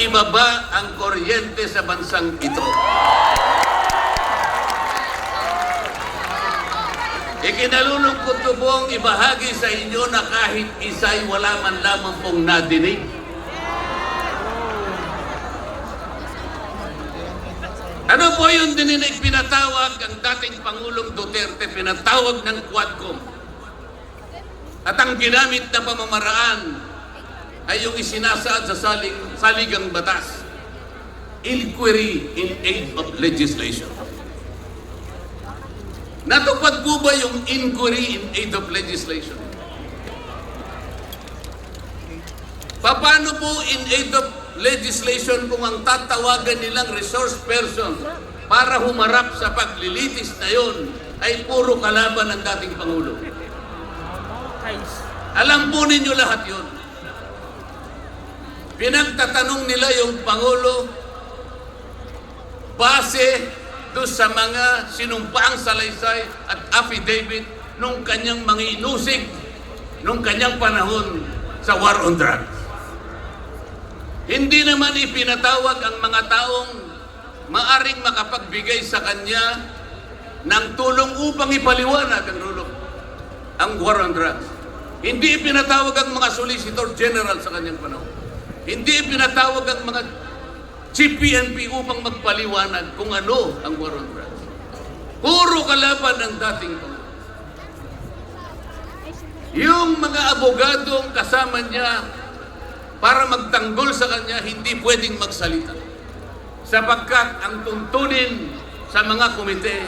ibaba ang kuryente sa bansang ito. Ikinalulungkot ko pong ibahagi sa inyo na kahit isa'y wala man lamang pong nadinig. Ano po yung dininig pinatawag ang dating Pangulong Duterte, pinatawag ng Quadcom. At ang ginamit na pamamaraan ay yung isinasaad sa salig, saligang batas. Inquiry in aid of legislation. Natupad po ba yung inquiry in aid of legislation? Paano po in aid of legislation kung ang tatawagan nilang resource person para humarap sa paglilitis na yon ay puro kalaban ng dating Pangulo? Alam po ninyo lahat yon. Pinagtatanong nila yung Pangulo base do sa mga sinumpaang salaysay at affidavit nung kanyang mga inusig nung kanyang panahon sa war on drugs. Hindi naman ipinatawag ang mga taong maaring makapagbigay sa kanya ng tulong upang ipaliwanag ang rulong ang war on drugs. Hindi ipinatawag ang mga solicitor general sa kanyang panahon. Hindi ipinatawag ang mga chief PNP upang magpaliwanag kung ano ang war on drugs. Puro kalaban ng dating Pangulo. Yung mga abogadong kasama niya para magtanggol sa kanya, hindi pwedeng magsalita. Sapagkat ang tuntunin sa mga komite,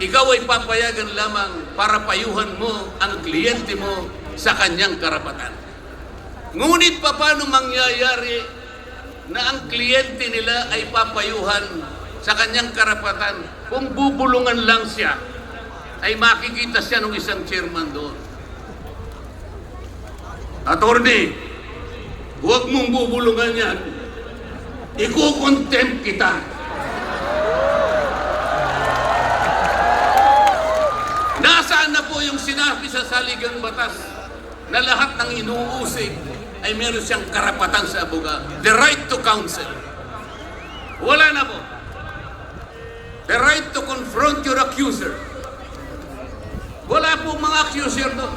ikaw ay papayagan lamang para payuhan mo ang kliyente mo sa kanyang karapatan. Ngunit pa paano mangyayari na ang kliyente nila ay papayuhan sa kanyang karapatan kung bubulungan lang siya ay makikita siya ng isang chairman doon. Attorney, huwag mong bubulungan yan. Iko-contempt kita. Nasaan na po yung sinabi sa saligang batas na lahat ng inuusig ay meron siyang karapatan sa abogado. The right to counsel. Wala na po. The right to confront your accuser. Wala po mga accuser doon.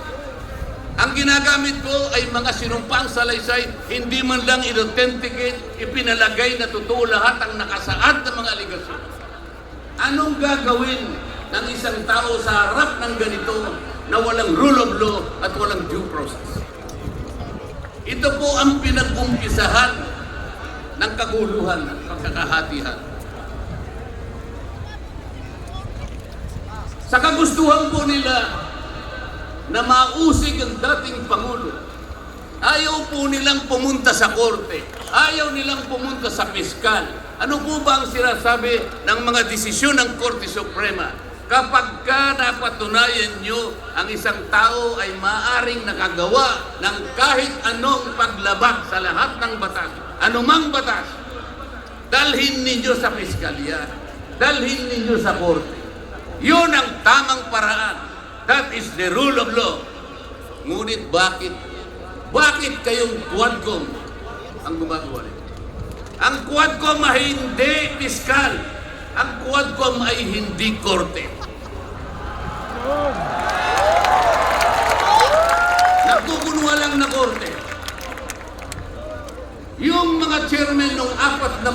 Ang ginagamit ko ay mga sinumpang salaysay, hindi man lang in-authenticate, ipinalagay na totoo lahat ang nakasaad ng mga aligasyon. Anong gagawin ng isang tao sa harap ng ganito na walang rule of law at walang due process? Ito po ang pinag-umpisahan ng kaguluhan at pagkakahatihan. Sa kagustuhan po nila na mausig ang dating Pangulo, ayaw po nilang pumunta sa korte, ayaw nilang pumunta sa piskal. Ano po ba ang sinasabi ng mga desisyon ng Korte Suprema? Kapag ka napatunayan nyo ang isang tao ay maaring nakagawa ng kahit anong paglabag sa lahat ng batas, anumang batas, dalhin ninyo sa piskalya, dalhin ninyo sa korte. Yun ang tamang paraan. That is the rule of law. Ngunit bakit? Bakit kayong Quadcom ang gumagawa nito? Ang Quadcom ay hindi piskal. Ang Quadcom ay hindi korte. Nagkukunwa lang na korte. Yung mga chairman ng apat na